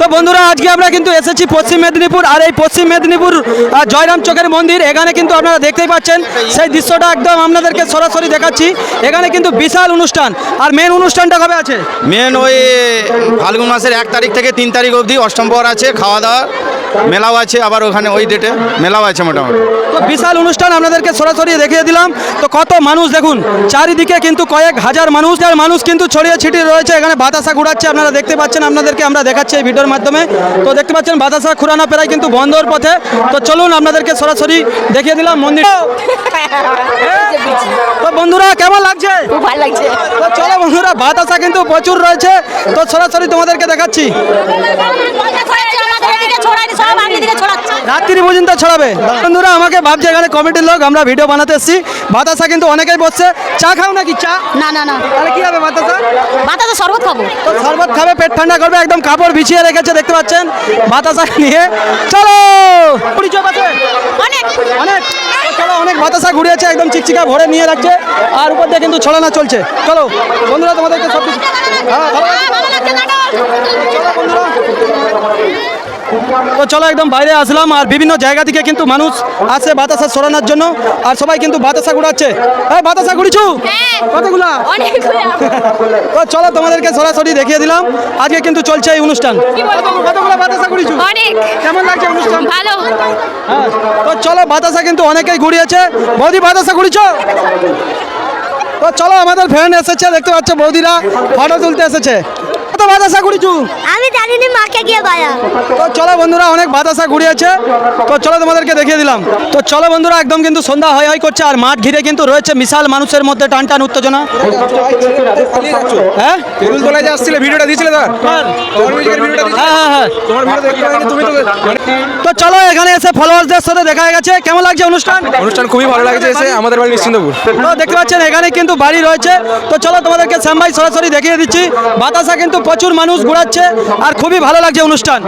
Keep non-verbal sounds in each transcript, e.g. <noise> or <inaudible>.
তো বন্ধুরা আজকে আমরা কিন্তু এসেছি পশ্চিম মেদিনীপুর আর এই পশ্চিম মেদিনীপুর জয়রাম চোখের মন্দির। এখানে কিন্তু আপনারা দেখতেই পাচ্ছেন সেই দৃশ্যটা একদম আপনাদেরকে সরাসরি দেখাচ্ছি। এখানে কিন্তু বিশাল অনুষ্ঠান। আর মেন অনুষ্ঠানটা কবে আছে? মেন ওই ফাল্গুন মাসের এক তারিখ থেকে তিন তারিখ অবধি অষ্টম পর আছে খাওয়া দাওয়া মেলাও আছে আবার ওখানে ওই ডেটে মেলাও আছে মোটামুটি। তো বিশাল অনুষ্ঠান আপনাদেরকে সরাসরি দেখিয়ে দিলাম। তো কত মানুষ দেখুন চারিদিকে কিন্তু কয়েক হাজার মানুষ আর মানুষ কিন্তু ছড়িয়ে ছিটিয়ে রয়েছে। এখানে বাতাসা ঘুরাচ্ছে আপনারা দেখতে পাচ্ছেন আপনাদেরকে আমরা দেখাচ্ছি। এই ভিডিওর মাধ্যমে। তো দেখতে পাচ্ছেন বাতাসা খুরানা প্রায় কিন্তু বন্ধর পথে। তো চলুন আপনাদেরকে সরাসরি দেখিয়ে দিলাম মন্দির। তো বন্ধুরা কেমন লাগছে? খুব ভালো লাগছে। তো চলো বন্ধুরা বাতাসা কিন্তু প্রচুর রয়েছে। তো সরাসরি তোমাদেরকে দেখাচ্ছি। রাত্রি পর্যন্ত ছড়াবে। বন্ধুরা আমাকে ভাবছে এখানে কমিটির লোক আমরা ভিডিও বানাতে এসেছি। বাতাসা কিন্তু অনেকেই বসছে চা খাও নাকি? চা? না না না। তাহলে কি হবে বাতাসা? বাতাসা শরবত খাব। তো শরবত খাবে পেট ঠান্ডা করবে একদম কাপড় বিছিয়ে রেখেছে দেখতে পাচ্ছেন? বাতাসা নিয়ে চলো! চোখ আছে? অনেক। অনেক। চলো অনেক বাতাসা ঘুরিয়েছে একদম চিকচিকা ভরে নিয়ে রাখছে আর উপর দিয়ে কিন্তু ছড়ানো চলছে। চলো বন্ধুরা তোমাদেরকে সব কিছু হ্যাঁ ভালো লাগছে? ভালো লাগছে চলো বন্ধুরা তো চলো একদম বাইরে আসলাম আর বিভিন্ন জায়গা থেকে কিন্তু মানুষ আসে বাতাসা সরানোর জন্য। আর সবাই কিন্তু বাতাসা ঘুরাচ্ছে। হ্যাঁ বাতাসা ঘুরিছু? হ্যাঁ। কতগুলা? <laughs> তো চলো তোমাদেরকে সরাসরি দেখিয়ে দিলাম। আজকে কিন্তু চলছে এই অনুষ্ঠান। কত- কতগুলা বাতাসা ঘুরিছু? কেমন লাগছে অনুষ্ঠান? ভালো। হ্যাঁ তো চলো বাতাসা কিন্তু অনেকেই ঘুরিয়েছে। বৌদি বাতাসা ঘুরিছ? তো চলো আমাদের ফ্রেন্ড এসেছে দেখতে পাচ্ছ বৌদিরা ফটো তুলতে এসেছে। কত বাতাসা ঘুরিছু আমি জানি না মাকে গিয়ে বায়া। তো চলো বন্ধুরা অনেক বাতাসা ঘুরিয়েছে। তো চলো তোমাদেরকে দেখিয়ে দিলাম। তো চলো বন্ধুরা একদম কিন্তু সন্ধ্যা হয় হয় করছে আর মাঠ ঘিরে কিন্তু রয়েছে বিশাল মানুষের মধ্যে টান টান উত্তেজনা। হ্যাঁ? তেঁতুল তলায় যে আসছিলে ভিডিওটা দিয়েছিলে? হ্যাঁ। হ্যাঁ হ্যাঁ তো চলো এখানে এসে ফলোয়ার্সদের সাথে দেখা গেছে। কেমন লাগছে অনুষ্ঠান? অনুষ্ঠান খুবই ভালো লাগছে এসে আমাদের বাড়ি নিশ্চিন্তপুর। তো দেখতে পাচ্ছেন এখানে কিন্তু বাড়ি রয়েছে। তো চলো তোমাদেরকে শ্যামভাই সরাসরি দেখিয়ে দিচ্ছি। বাতাসা কিন্তু প্রচুর মানুষ ঘোরাচ্ছে আর খুবই ভালো লাগছে অনুষ্ঠান।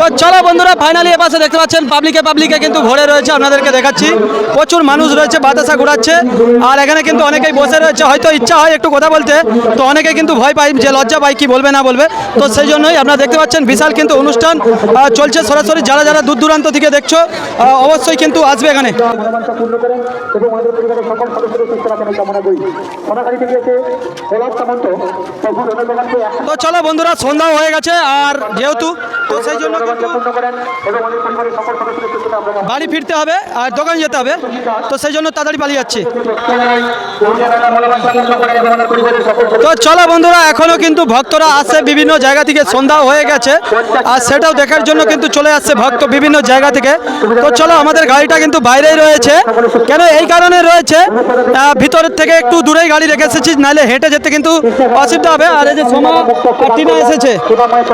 তো চলো বন্ধুরা ফাইনালি এ পাশে দেখতে পাচ্ছেন পাবলিকে পাবলিকে কিন্তু ভরে রয়েছে, আপনাদেরকে দেখাচ্ছি। প্রচুর মানুষ রয়েছে, বাতাসা ঘোরাচ্ছে, আর এখানে কিন্তু অনেকেই বসে রয়েছে। হয়তো ইচ্ছা হয় একটু কথা বলতে, তো অনেকে কিন্তু ভয় পায় যে লজ্জা পায়, কি বলবে না বলবে। তো সেই জন্যই আপনারা দেখতে পাচ্ছেন বিশাল কিন্তু অনুষ্ঠান চলছে সরাসরি। যারা যারা দূর দূরান্ত থেকে দেখছ অবশ্যই কিন্তু আসবে এখানে। পূর্ণ তো চলো বন্ধুরা, সন্ধ্যাও হয়ে গেছে, আর যেহেতু তো সেই জন্য বাড়ি ফিরতে হবে, আর দোকান যেতে হবে, তো সেই জন্য তাড়াতাড়ি পালিয়ে যাচ্ছি। তো চলো বন্ধুরা, এখনও কিন্তু ভক্তরা আসছে বিভিন্ন জায়গা থেকে সন্ধ্যা হয়ে গেছে, আর সেটাও দেখার জন্য কিন্তু চলে আসছে ভক্ত বিভিন্ন জায়গা থেকে। তো চলো, আমাদের গাড়িটা কিন্তু বাইরেই রয়েছে, কেন এই কারণে রয়েছে ভিতরের থেকে একটু দূরেই গাড়ি রেখে এসেছি, নাহলে হেঁটে যেতে কিন্তু অসুবিধা হবে, আর এই যে সোমা আর টিনা এসেছে।